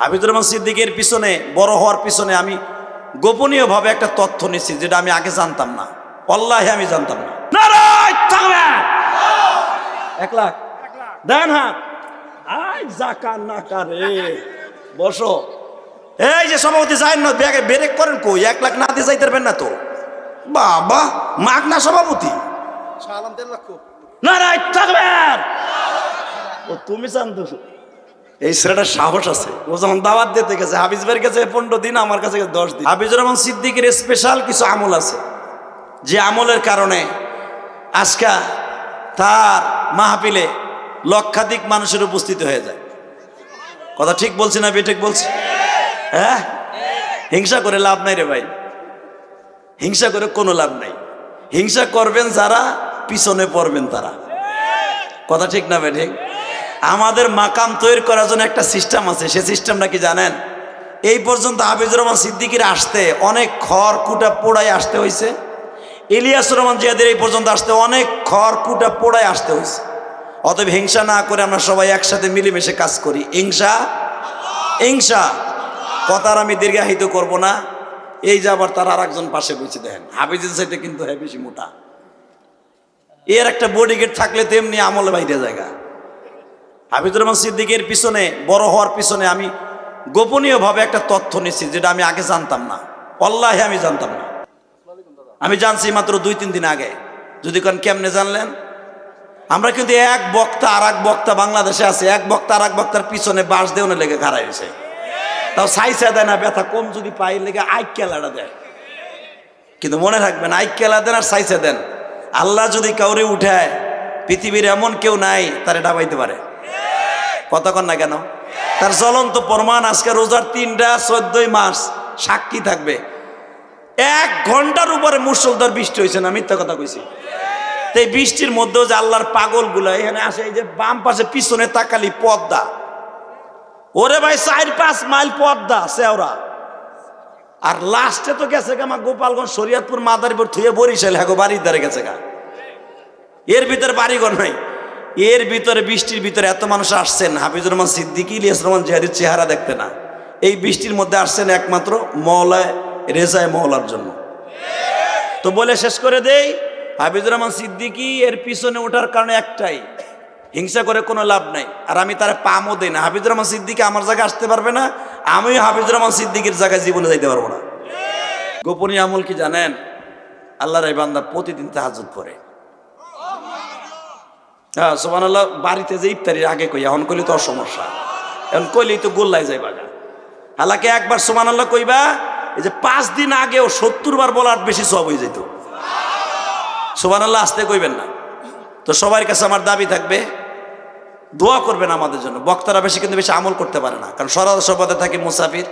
হাফিজুর রহমান সিদ্দিকের পিছনে বড় হওয়ার পিছনে আমি গোপনীয়ভাবে একটা তথ্য নিচ্ছি যেটা আমি আগে জানতাম না। অল্লাহে আমি জানতাম না। এক লাখ। দেন হ্যাঁ আই জাকার নাকা রে বসো। এই যে সভাপতি যাই না ব্যাগে ব্রেক করেন কই? এক লাখ না দিয়ে যাইতে পারবেন না তো। বাবা মাগ না সভাপতি? লক্ষ নারায় থাকবেন ও তুমি জানতো এই ছেলেটার সাহস আছে। ও যখন দাওয়াত দিতে গেছে হাফিজ ভাইয়ের কাছে পনেরো দিন, আমার কাছে দশ দিন। হাফিজুর রহমান সিদ্দিকের স্পেশাল কিছু আমল আছে। যে আমলের কারণে আজকা তার মাহফিলে লক্ষাধিক মানুষের উপস্থিত হয়ে যায়। কথা ঠিক বলছি না বেঠিক বলছি? হ্যাঁ? হিংসা করে লাভ নাই রে ভাই। হিংসা করে কোনো লাভ নাই। হিংসা করবেন যারা, পিছনে পড়বেন তারা। কথা ঠিক না বেঠিক? আমাদের মাকাম তৈরি করার জন্য একটা সিস্টেম আছে। সে সিস্টেমটা কি জানেন? এই পর্যন্ত হাফিজুর রহমান সিদ্দিকির আসতে অনেক খড় কুটা পোড়ায় আসতে হয়েছে ইলিয়াসুর রহমান জিয়াদের এই পর্যন্ত আসতে অনেক খড় কুটা পোড়ায় আসতে হয়েছে অতএব হিংসা না করে আমরা সবাই একসাথে মিলেমিশে কাজ করি। হিংসা? হিংসা। কথার আমি দীর্ঘায়িত করব না। এই যে আবার তার আর একজন পাশে বসে দেখেন। হাফিজের সাথে কিন্তু হ্যাঁ বেশি মোটা। এর একটা বডিগেট থাকলে তেমনি আমল বাইরে জায়গা। হাফিজুর রহমান সিদ্দিকের পিছনে, বড় হওয়ার পিছনে আমি গোপনীয়ভাবে একটা তথ্য নিচ্ছি যেটা আমি আগে জানতাম না। অল্লাহে আমি জানতাম না। আমি জানছি মাত্র দুই, তিন দিন আগে। যদি কোন কেমনে জানলেন? আমরা কিন্তু এক বক্তা আর এক বক্তা বাংলাদেশে আছে, এক বক্তা আর এক বক্তার পিছনে বাঁশ দেওয়ানে লেগে খাড়া হয়েছে। তাও সাইসা দেয় না, ব্যথা কম যদি পাই, লেগে আইক কেলাটা দেয়। কিন্তু মনে রাখবেন, আইক কেলা দেন আর সাইসা দেন। আল্লাহ যদি কাউরে উঠায়, পৃথিবীর এমন কেউ নাই, তারে ডাবাইতে পারে। কতক্ষণ না কেন? তার জ্বলন্ত প্রমাণ আজকে রোজার তিনটা, চোদ্দই মাস সাক্ষী থাকবে। এক ঘণ্টার উপরে মুসলধার বৃষ্টি হয়েছে না? মিথ্যা কথা কইছি। এই বৃষ্টির মধ্যেও যে আল্লাহর পাগলগুলো, এখানে আসে এই যে বাম পাশে পিছনে তাকালি পদ্মা। ওরে ভাই, চার পাঁচ মাইল পদ্মা সেওরা আর লাস্টে তো গেছে আমার গোপালগঞ্জ, শরিয়াতপুর, মাদারীপুর, থুয়ে বরিশাল হ্যাঁ বাড়ির দ্বারে গেছে গা। এর ভিতরে বাড়িঘর নাই। এর ভিতরে, বৃষ্টির ভিতরে এত মানুষ আসছেন হাফিজুর রহমান সিদ্দিকি, ইলিয়াস রহমান জিহাদির চেহারা দেখতে না। এই বৃষ্টির মধ্যে আসছেন একমাত্র মহলায় রেজায় মহলার জন্য। তো বলে শেষ করে দেই, হাফিজুর রহমান সিদ্দিকি এর পিছনে ওঠার কারণে একটাই, হিংসা করে কোনো লাভ নাই। আর আমি তার পামও দেই না। হাফিজুর রহমান সিদ্দিকি আমার জায়গায় আসতে পারবে না, আমিও হাফিজুর রহমান সিদ্দিকির জায়গায় জীবনে যাইতে পারব না। গোপনীয় আমল কি জানেন? আল্লাহর এই বান্দা প্রতিদিন তাহাজুদ পড়ে হ্যাঁ সোমান আল্লাহ বাড়িতে যে ইফতারির আগে কই, এখন কইলে তো সমস্যা। এখন কইলেই তো গোল্লাই যাই বাগা হালাকে একবার সোমান আল্লাহ কইবা, এই যে পাঁচ দিন আগেও সত্তর বার বলার বেশি সব হয়ে যেত সোমান আল্লাহ আসতে কইবেন না। তো সবার কাছে আমার দাবি থাকবে, দোয়া করবেন আমাদের জন্য। বক্তারা বেশি কিন্তু বেশি আমল করতে পারে না। কারণ সরাদ সবাদে থাকে মুসাফির,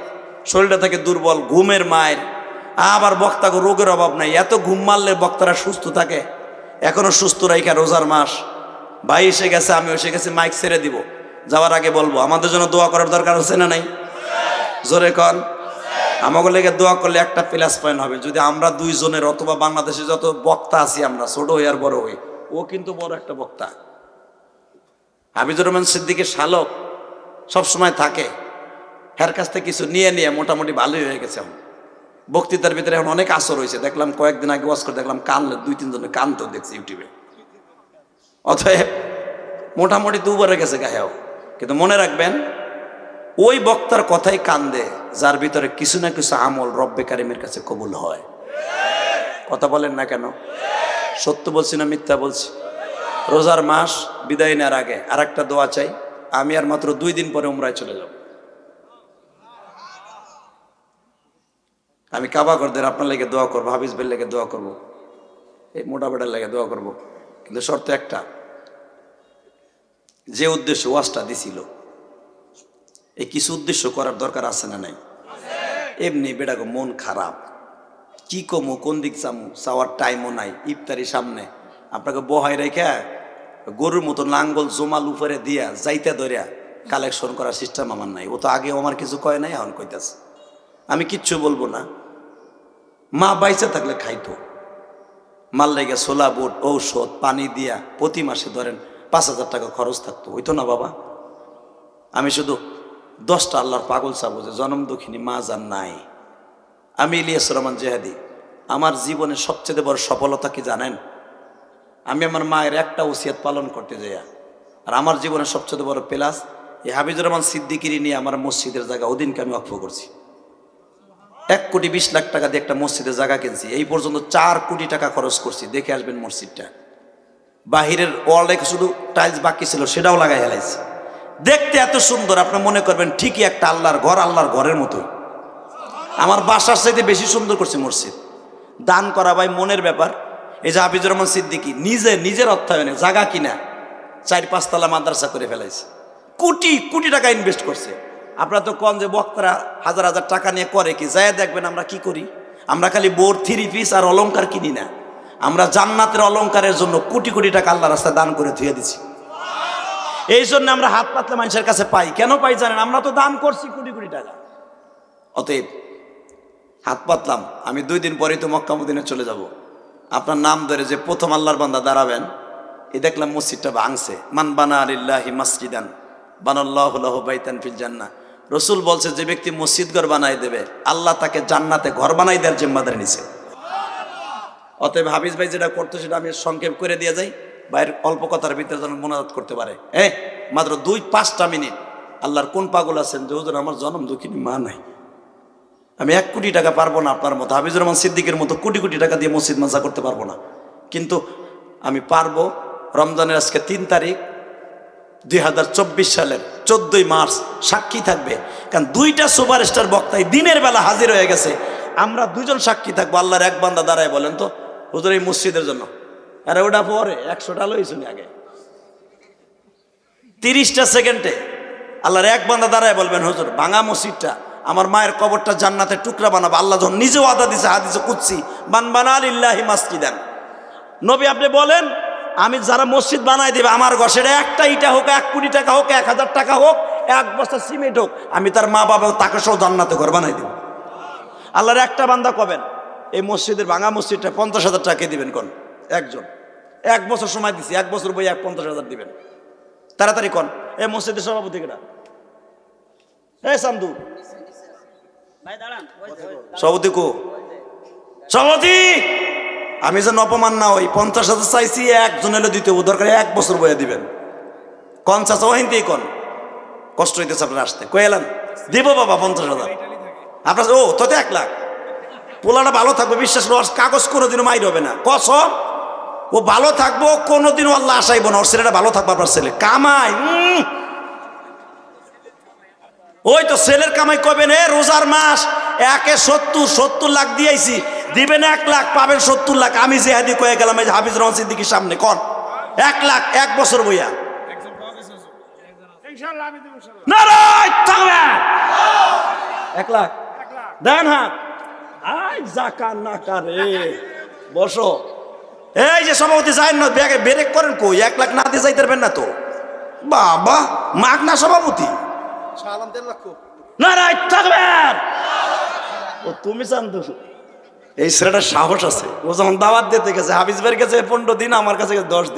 শরীরটা থাকে দুর্বল, ঘুমের মায়ের। আবার বক্তাকে রোগের অভাব নাই। এত ঘুম মারলে বক্তারা সুস্থ থাকে। এখনও সুস্থ রাইখা রোজার মাস। ভাই এসে গেছে আমি এসে গেছি মাইক ছেড়ে দিব। যাওয়ার আগে বলব, আমাদের জন্য দোয়া করার দরকার আছে না নাই? জোরে কন। আমাকে লেগে দোয়া করলে একটা প্লাস পয়েন্ট হবে। যদি আমরা দুইজনের অথবা বাংলাদেশে যত বক্তা আছি আমরা, ছোট হই আর বড় হই, ও কিন্তু বড় একটা বক্তা। হাবিজুর রহমান সিদ্দিকের শালক সবসময় থাকে। হের কাছ থেকে কিছু নিয়ে নিয়ে মোটামুটি ভালোই হয়ে গেছে এখন। বক্তৃতার ভিতরে এখন অনেক আসর হয়েছে। দেখলাম কয়েকদিন আগে ওয়াজ করে দেখলাম কানলে দুই তিনজনে কানতেও দেখছি ইউটিউবে। অতএব মোটামুটি দুবারে গেছে গায়েও কিন্তু মনে রাখবেন, ওই বক্তার কথাই কান্দে, যার ভিতরে কিছু না কিছু আমল রব্বে কারিমের কাছে কবুল হয়। কথা বলেন না কেন? সত্য বলছি না মিথ্যা বলছি? রোজার মাস বিদায় নেওয়ার আগে আর একটা দোয়া চাই, আমি আর মাত্র দুই দিন পরে উমরায় চলে যাব। আমি কাবাগরদের আপনার লেগে দোয়া করব হাফিজ ভাইয়ের লেগে দোয়া করব। এই মোটা বেটার লেগে দোয়া করব। কিন্তু শর্ত একটা। যে উদ্দেশ্য ওয়াজটা দিছিল, এই কিছু উদ্দেশ্য করার দরকার আছে না নাই? এমনি বেটাকে মন খারাপ। কি কমু, কোন দিক চামু চাওয়ার টাইমও নাই ইফতারি সামনে। আপনাকে বহাই রেখে গরুর মতো লাঙ্গল, জমাল উপরে দিয়া যাইতে ধরিয়া কালেকশন করার সিস্টেম আমার নাই। ও তো আগে আমার কিছু কয় নাই, এখন কইতাছে। আমি কিচ্ছু বলব না। মা বাইচা থাকলে খাইতো। মাল লেগে সোলা বুট, ঔষধ, পানি দিয়া প্রতি মাসে ধরেন পাঁচ হাজার টাকা খরচ থাকতো। হইতো না বাবা? আমি শুধু দশটা আল্লাহর পাগল সাবো যে জনম দুঃখিনী, মা যার নাই। আমি ইলিয়াস রহমান জেহাদি। আমার জীবনে সবচেয়ে বড় সফলতা কি জানেন? আমি আমার মায়ের একটা ওসিয়াত পালন করতে যাই আর আমার জীবনের সবচেয়ে বড় প্লাস এই হাবিজুর রহমান সিদ্দিকিরি নিয়ে আমার মসজিদের জায়গা, ওদিনকে আমি অক্ষ করছি। এক কোটি বিশ লাখ টাকা দিয়ে একটা মসজিদের জায়গা কিনছি। এই পর্যন্ত চার কোটি টাকা খরচ করছি। দেখে আসবেন মসজিদটা। বাহিরের ওয়ালে শুধু টাইলস বাকি ছিল, সেটাও লাগাই হেলাইছি দেখতে এত সুন্দর, আপনি মনে করবেন ঠিকই একটা আল্লাহর ঘর, আল্লাহর ঘরের মতো। আমার বাসার চাইতে বেশি সুন্দর করছে মসজিদ। দান করা ভাই মনের ব্যাপার। এই যে হাফিজুর রহমান সিদ্দিকি, নিজে, নিজের অর্থায়নে জায়গা কিনা, চার পাঁচতলা মাদ্রাসা করে ফেলাইছে। কোটি কোটি টাকা ইনভেস্ট করছে। আপনারা তো কম যে বক্তারা হাজার হাজার টাকা নিয়ে করে কি যায় দেখবেন আমরা কি করি? আমরা খালি বোর, থ্রি পিস আর অলংকার কিনি না। আমরা জান্নাতের অলংকারের জন্য কোটি কোটি টাকা আল্লাহ রাস্তায় দান করে ধুয়ে দিছি। এই জন্য আমরা হাত পাতলে মানুষের কাছে পাই। কেন পাই জানেন? আমরা তো দান করছি কোটি কোটি টাকা। অতএব হাত পাতলাম। আমি দুই দিন পরেই তো মক্কা মদিনে চলে যাব। আপনার নাম ধরে যে প্রথম আল্লাহর বান্দা দাঁড়াবেন, এ দেখলাম মসজিদটা ভাঙছে। মান বানা আলিল্লাহি মাসজিদান, বানাল্লাহ বাইতান ফিল জান্নাহ। রসুল বলছে, যে ব্যক্তি মসজিদ ঘর বানাই দেবে, আল্লাহ তাকে জান্নাতে ঘর বানাই দেওয়ার জিম্মাদারি নিছে। অতএব হাফিজ ভাই যেটা করতো সেটা আমি সংক্ষেপ করে দিয়ে যাই, ভাইয়ের অল্প কথার ভিতরে যেন মোনাজাত করতে পারে। হ্যাঁ মাত্র দুই পাঁচটা মিনিট। আল্লাহর কোন পাগল আছেন যে, হুজুর, আমার জন্ম দুঃখিনী, মা নাই। আমি এক কোটি টাকা পারব না আপনার মতো। হাফিজুর রহমান সিদ্দিকের মতো কোটি কোটি টাকা দিয়ে মসজিদ মাজা করতে পারব না। কিন্তু আমি পারব, রমজানের আজকে তিন তারিখ দুই হাজার চব্বিশ সালের চোদ্দই মার্চ সাক্ষী থাকবে। কারণ দুইটা সুপারস্টার বক্তাই দিনের বেলা হাজির হয়ে গেছে। আমরা দুজন সাক্ষী থাকব, আল্লাহর এক বান্দা দাঁড়ায় বলেন তো, হুজুর এই মসজিদের জন্য। আরে ওটা পরে, একশোটা লইছুন আগে। তিরিশটা সেকেন্ডে আল্লাহর এক বান্দা দাঁড়ায় বলবেন, হুজুর, ভাঙা মসজিদটা, আমার মায়ের কবরটা জান্নাতে টুকরা বানাবো। আল্লাহ যখন নিজেও আদা দিছে, হাদিসে কুচ্ছি বান বানা ইল্লাহি মাসজিদান। নবী আপনি বলেন আমি যারা মসজিদ বানাই দেবে আমার ঘর সেটা একটা ইটা হোক এক কোটি টাকা হোক এক হাজার টাকা হোক এক বস্তা সিমেন্ট হোক আমি তার মা বাবা তাকে সহ জান্নাতে ঘর বানাই দেব। আল্লাহর একটা বান্দা কবেন? এই মসজিদের ভাঙা মসজিদটা পঞ্চাশ হাজার টাকা দিবেন কোন? একজন। এক বছর সময় দিছি এক বছর বই এক পঞ্চাশ হাজার দিবেন। তাড়াতাড়ি কন? এই মসজিদের সভাপতি কেটা এ সান্দু সভাপতি কো? সভাপতি! আমি যেন অপমান না হই, পঞ্চাশ হাজার চাইছি, একজন এলো দিতে দরকার এক বছর বয়ে দিবেন। কন চাচা ওহিনতেই কন? কষ্ট হইতেছে আপনার আসতে। কয়ে এলেন? দিব বাবা পঞ্চাশ হাজার। আপনার ও তো এক লাখ। পোলাটা ভালো থাকবে, বিশ্বাস ওর কাগজ কোনোদিনও মাইর হবে না। কসম ও? ভালো থাকব, কোনোদিনও আল্লাহ আসাইব না। ওর ছেলেটা ভালো থাকবে আপনার ছেলে। কামাই। ওই তো ছেলের কামাই কবেন এ রোজার মাস, একে সত্তর সত্তর লাখ দিয়েছি দিবেন এক লাখ পাবেন সত্তর লাখ। আমি যে হাদি কয়ে গেলাম এই যে হাফিজ রহমান সিদ্দিকির সামনে কর। এক লাখ এক বছর বইয়া। এক লাখ। দেন হাত। আই বসো। এই যে সভাপতি না ব্যাগে ব্রেক করেন কই? এক লাখ না দিয়ে যাইতে পারবেন না তো? বাবা মাগ না সভাপতি? থাকবেন ও তুমি চান তো এই ছেলেটার সাহস আছে। ও যখন দাওয়াত দিতে গেছে, হাফিজ ভাইয়ের কাছে পনেরো দিন, আমার কাছে দশ দিন।